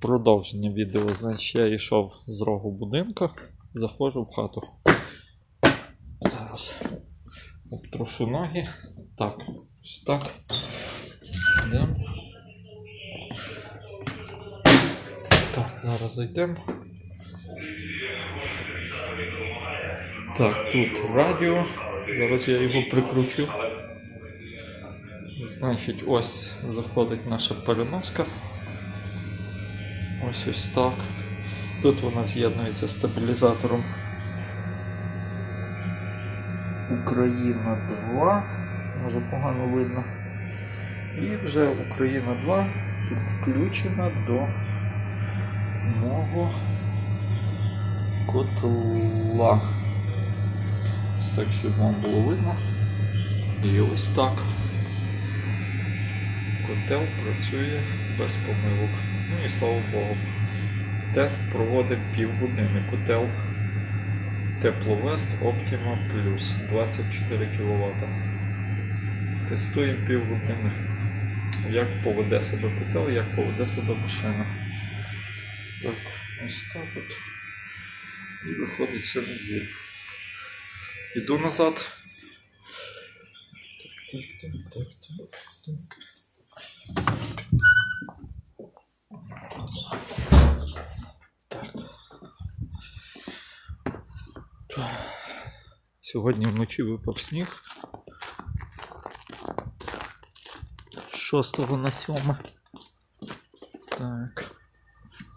Продовження відео. Значить, я йшов з рогу будинка, заходжу в хату. Зараз обтрушу ноги. Так, ось так. Йдемо. Так, зараз зайдемо. Так, тут радіо. Зараз я його прикручу. Значить, ось заходить наша переноска. Ось ось так. Тут вона з'єднується з стабілізатором. Україна 2. Може погано видно. І вже Україна 2 підключена до мого котла. Ось так, щоб вам було видно. І ось так. Котел працює без помилок. Ну і слава Богу. Тест проводив півгодини. Котел Тепловест Optima Plus 24 кВт. Тестуємо півгодини. Як поведе себе котел, як поведе себе машина. Так, ось так от. І виходить на двір. Іду назад. Так, так, так, так, так. Так. Сьогодні вночі випав сніг. З 6 на 7. Так.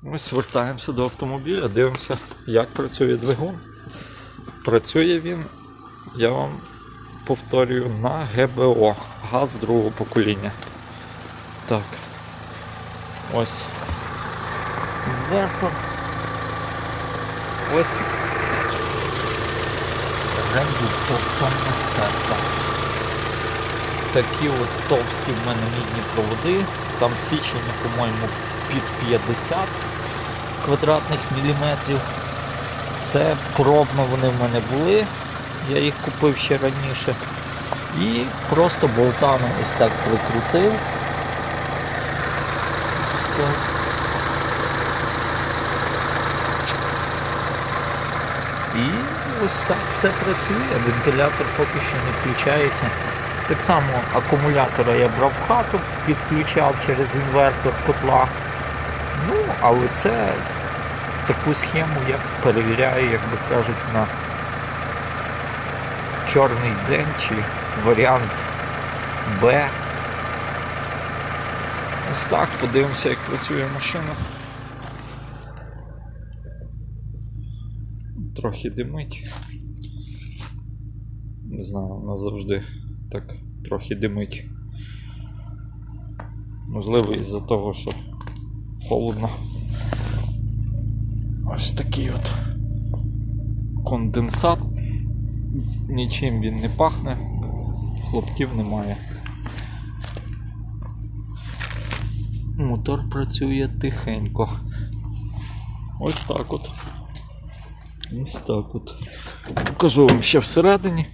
Ось вертаємося до автомобіля, дивимося, як працює двигун. Працює він, я вам повторюю, на ГБО, газ другого покоління. Так. Ось. Інвертор. Ось. Редукторна сетка. Такі от товсті в мене мідні проводи. Там січення, по-моєму, під 50 квадратних міліметрів. Це пробно вони в мене були. Я їх купив ще раніше. І просто болтами ось так прикрутив. Ось так. І ось так все працює. Вентилятор поки що не включається. Так само акумулятора я брав в хату, підключав через інвертор котла. Ну, але це таку схему я перевіряю, як би кажуть, на чорний день чи варіант Б. Ось так, подивимося, як працює машина. Трохи димить. Не знаю, вона завжди так трохи димить. Можливо, із-за того, що холодно. Ось такий от конденсат. Нічим він не пахне, хлопків немає. Мотор працює тихенько. Ось так от. Ось так от. Покажу вам ще всередині.